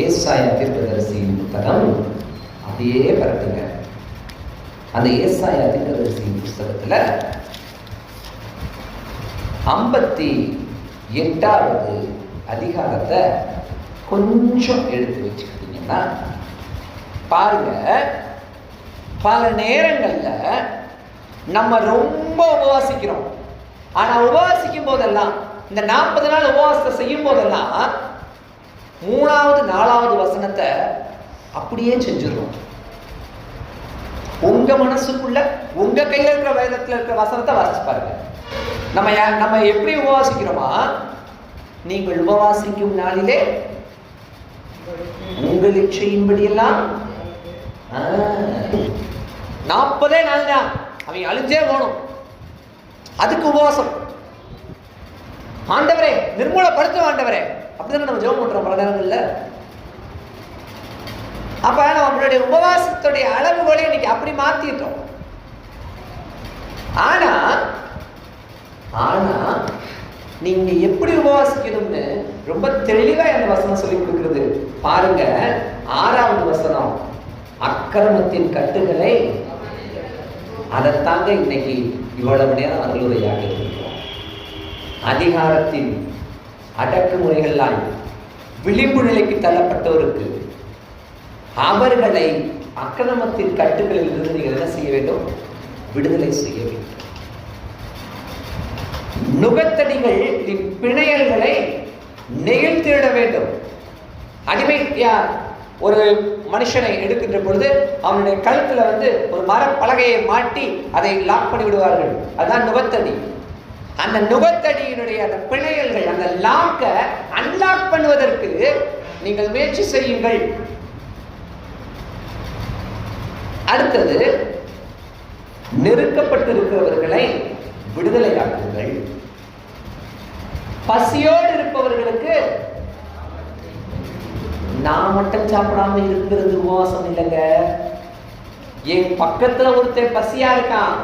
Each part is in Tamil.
ஏசாயா தீர்க்கதரிசியின் புத்தகம். அப்படியே பரப்புங்க. அந்த ஏசாயா தீர்க்கதரிசியின் புஸ்தகத்தில் ஐம்பத்தி எட்டாவது அதிகாரத்தை கொஞ்சம் எடுத்து வச்சுக்கிட்டீங்கன்னா பாருங்க. பல நேரங்களில் நம்ம ரொம்ப உபவாசிக்கிறோம். ஆனால் உபவாசிக்கும் போதெல்லாம் இந்த நாற்பது நாள் உபவாசத்தை செய்யும் போதெல்லாம் மூணாவது நாலாவது வசனத்தை அப்படியே செஞ்சிருவோம். உங்க மனசுக்குள்ள உங்க கையில இருக்கிற வேதத்துல இருக்கிற வசனத்தை வாசிச்சு பாருங்க. நம்ம நம்ம எப்படி உபவாசிக்கிறோமா? நீங்கள் உபவாசிக்கும் நாளிலே உங்கள் இச்சையின்படி எல்லாம் நாற்பதே நாள் தான். அவன் அழிஞ்சே போகணும். அதுக்கு உபவாசம். ஆண்டவரே நிர்மூலப்படுத்தும் ஆண்டவரே. அப்படிதானே நம்ம ஜெபம் பண்ணுறோம் பல நேரங்களில்? அப்ப நம்மளுடைய உபவாசத்துடைய அளவுகளை இன்னைக்கு அப்படி மாற்றிட்டோம் ஆனா ஆனா நீங்க எப்படி உபவாசிக்கணும்னு ரொம்ப தெளிவா அந்த வசனம் சொல்லி கொடுக்கிறது. பாருங்க ஆறாவது வசனம். அக்கிரமத்தின் கட்டுகளை அதைத்தாங்க இன்னைக்கு இவ்வளவு நேரம் அருளுரையாக இருக்கிறோம் அதிகாரத்தின் அடக்குமுறைகளால் விளிம்பு நிலைக்கு தள்ளப்பட்டோருக்கு அவர்களை அக்கிரமத்தின் கட்டுகளில் இருந்து நீங்கள் என்ன செய்ய வேண்டும்? விடுதலை செய்ய வேண்டும். நுகத்தடிகள் பிணையல்களை நெகிழ்த்திட வேண்டும். அடிமை யார் ஒரு மனுஷனை எடுக்கின்ற பொழுது அவனுடைய கழுத்தில் வந்து ஒரு மரப்பலகையை மாட்டி அதை லாக் பண்ணி விடுவார்கள் அதுதான் நுகத்தடி. அந்த நுகத்தடியினுடைய அந்த பிணையல்கள் அந்த லாக்கை அன்லாக் பண்ணுவதற்கு நீங்கள் முயற்சி செய்யுங்கள். அடுத்தது நெருக்கப்பட்டிருக்கிறவர்களை விடுதலையாக்குங்கள். பசியோடு இருப்பவர்களுக்கு நான் மட்டும் சாப்பிடாம இருக்கிறது உபவாசம் இல்லைங்க. என் பக்கத்துல ஒருத்தன் பசியா இருக்கான்.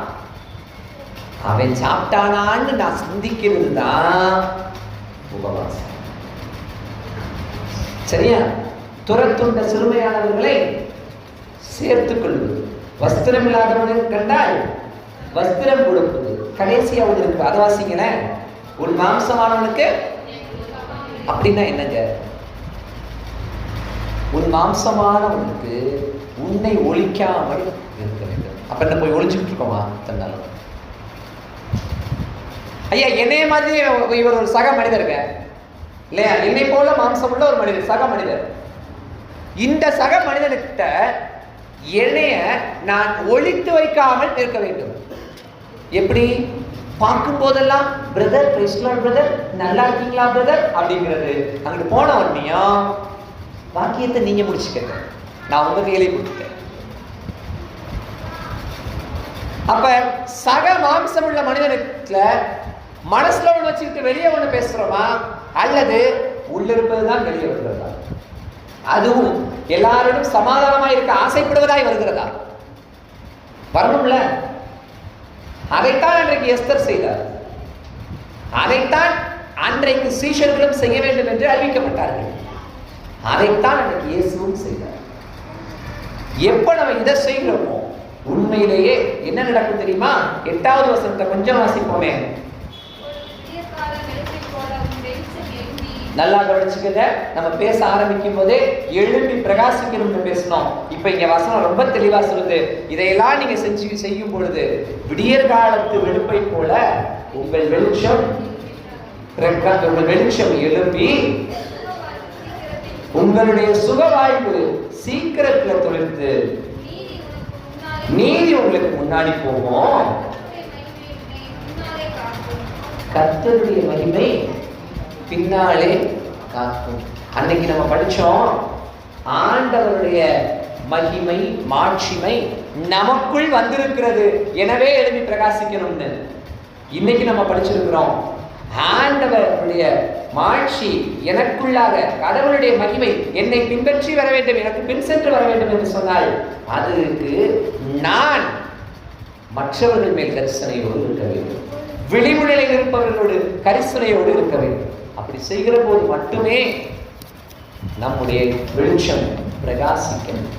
அவன் சாப்பிட்டானான்னு நான் சிந்திக்கிறது தான் உபவாசம். சரியா? துரத்துண்ட சிறுமையானவர்களை சேர்த்துக் கொள்வது. வஸ்திரம் இல்லாதவனுக்கு கண்டால் வஸ்திரம் கொடுப்பது. கடைசியா ஒன்று இருக்கு அதை வாசிங்களேன் உன் மாம்சமானவனுக்கு அப்படின்னா என்னங்க? உன் மாம்சமானவனுக்கு உன்னை ஒழிக்காமல் இருக்க வேண்டும். அப்ப என்ன போய் ஒழிச்சுக்கிட்டு இருக்கோமா? தன்னாலும் ஐயா என்னைய மாதிரி இவர் ஒரு சக மனிதருங்க இல்லையா? என்னை போல மாம்சம் உள்ள ஒரு மனிதர் சக மனிதர். இந்த சக மனிதனுக்கிட்ட என்னைய நான் ஒழித்து வைக்காமல் இருக்க வேண்டும். எப்படி? பார்க்கும் போதெல்லாம் பிரதர் கிருஷ்ணன் பிரதர் நல்லா இருக்கீங்களா பிரதர் அப்படிங்கிறது. அங்கிட்டு போன உடனேயும் வாக்கியத்தை நீங்க முடிச்சுக்கங்க. நான் உங்க கையிலே கொடுத்துட்டேன் அப்ப சக மாம்சம் உள்ள மனிதனுக்குல மனசுல ஒண்ணு வச்சுக்கிட்டு வெளியே ஒண்ணு பேசுறோமா? அல்லது உள்ள இருப்பதுதான் வெளியே வருகிறதா? அதுவும் எல்லாரிடம் சமாதானமாக இருக்க ஆசைப்படுவதாய் வருகிறதா? வரணும்ல. அதைத்தான் அன்றைக்கு எஸ்தர் செய்தார். அதைத்தான் அன்றைக்கு சீஷர்களும் செய்ய வேண்டும் என்று அறிவிக்கப்பட்டார்கள். அதைத்தான் அன்றைக்கு இயேசுவும் செய்தார். எப்ப நம்ம இதை செய்கிறோமோ உண்மையிலேயே என்ன நடக்கும் தெரியுமா? எட்டாவது வசனத்தை கொஞ்சம் வாசிப்போமே. நல்லா கவனிச்சுக்கங்க. நம்ம பேச ஆரம்பிக்கும் போதே எழுப்பி பிரகாசிக்கணும்னு பேசணும். இப்ப இங்க வசனம் ரொம்ப தெளிவா சொல்லுது. இதையெல்லாம் நீங்க செஞ்சு செய்யும் பொழுது விடியற் காலத்து வெளுப்பை போல உங்கள் வெளிச்சம் உங்கள் வெளிச்சம் எழுப்பி உங்களுடைய சுகவாய்வு சீக்கிரத்துல தொழிற்து நீதி உங்களுக்கு முன்னாடி போகும். கத்தருடைய மகிமை பின்னாலே காக்கும். அன்னைக்கு நம்ம படித்தோம் ஆண்டவருடைய மகிமை மாட்சிமை நமக்குள் வந்திருக்கிறது. எனவே எழுதி பிரகாசிக்கணும்னு. இன்னைக்கு நம்ம படிச்சிருக்கிறோம் ஆண்டவருடைய மாட்சி எனக்குள்ளாக கடவுளுடைய மகிமை என்னை பின்பற்றி வர வேண்டும் எனக்கு பின் சென்று வர வேண்டும் என்று சொன்னால் அதுக்கு நான் மற்றவர்கள் மேல் கரிசனையோடு இருக்க வேண்டும். விளிம்புநிலையில் இருப்பவர்களோடு கரிசனையோடு இருக்க வேண்டும். அப்படி செய்கிற போது மட்டுமே நம்முடைய வெளிச்சம் பிரகாசிக்கணும்